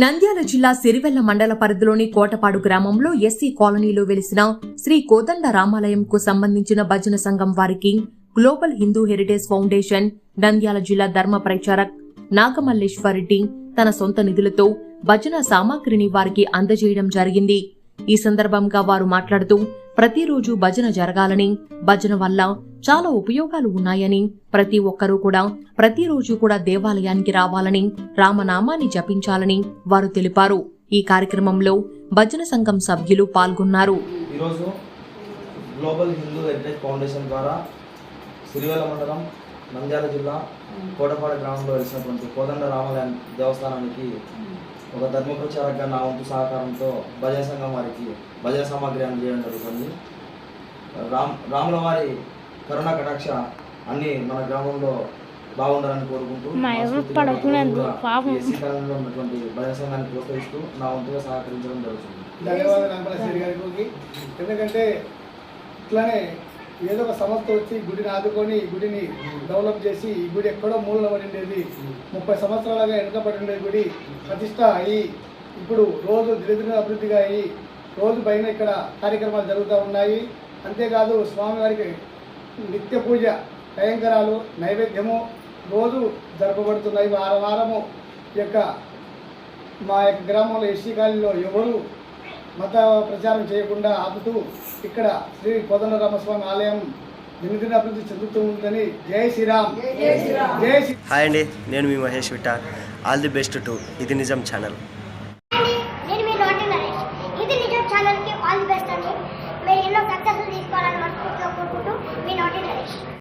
నంద్యాల జిల్లా సిరివెల్ల మండల పరిధిలోని కోటపాడు గ్రామంలో ఎస్సీ కాలనీలో వెలిసిన శ్రీ కోదండ రామాలయంకు సంబంధించిన భజన సంఘం వారికి global Hindu heritage foundation Nandyal జిల్లా ధర్మ ప్రచారక్ నాగమల్లేశ్వరరెడ్డి తన సొంత నిధులతో భజన సామాగ్రిని వారికి అందజేయడం జరిగింది. ఈ సందర్భంగా వారు మాట్లాడుతూ ప్రతిరోజు భజన జరగాలని భజన వల్ల చాలా ఉపయోగాలు ఉన్నాయని ప్రతి ఒక్కరూ కూడా ప్రతిరోజు కూడా దేవాలయానికి రావాలని రామనామాన్ని జపించాలని వారు తెలిపారు. ఈ కార్యక్రమంలో భజన సంఘం సభ్యులు పాల్గొన్నారు. ఈరోజు గ్లోబల్ హిందూ హెరిటేజ్ ఫౌండేషన్ ద్వారా సిరివెల్ల మండలం నంద్యాల జిల్లా కోటపాడ గ్రామంలో వెలిసినటువంటి కోదండ రామాలయం దేవస్థానానికి ఒక ధర్మ ప్రచారకగా నా వంతు సహకారంతో భజన సంఘం వారికి భజన సామాగ్రి అందజేయడం జరుగుతుంది. రామ్ రాముల వారి కరుణ కటాక్ష అన్ని మన గ్రామంలో బాగుండాలని కోరుకుంటూ ఉన్నటువంటి భజన సంఘాన్ని ప్రోత్సహిస్తూ నా వంతుగా సహకరించడం జరుగుతుంది. ధన్యవాదాలు ఎందుకంటే ఇట్లానే ఏదో ఒక సంస్థ వచ్చి గుడిని ఆదుకొని ఈ గుడిని డెవలప్ చేసి ఈ గుడి ఎక్కడో మూలన పడి ఉండేది ముప్పై సంవత్సరాలుగా వెనుకబడి ఉండేది గుడి ప్రతిష్ట అయ్యి ఇప్పుడు రోజు దినదిన అభివృద్ధిగా అయ్యి రోజు పైన ఇక్కడ కార్యక్రమాలు జరుగుతూ ఉన్నాయి. అంతేకాదు స్వామివారికి నిత్య పూజ భయంకరాలు నైవేద్యము రోజు జరపబడుతున్నాయి. వారం వారము యొక్క మా యొక్క గ్రామంలో ఎస్సీ కాలనీలో ఎవరు మత ప్రచారం చేయకుండా ఆపుతూ ఇక్కడ శ్రీ కోదండరామస్వామి ఆలయం దినదిన అభివృద్ధి చెందుతూ ఉందని జై శ్రీరామ్. జై హాయ్ అండి నేను మీ Mahesh with all the best to Idi Nijam channel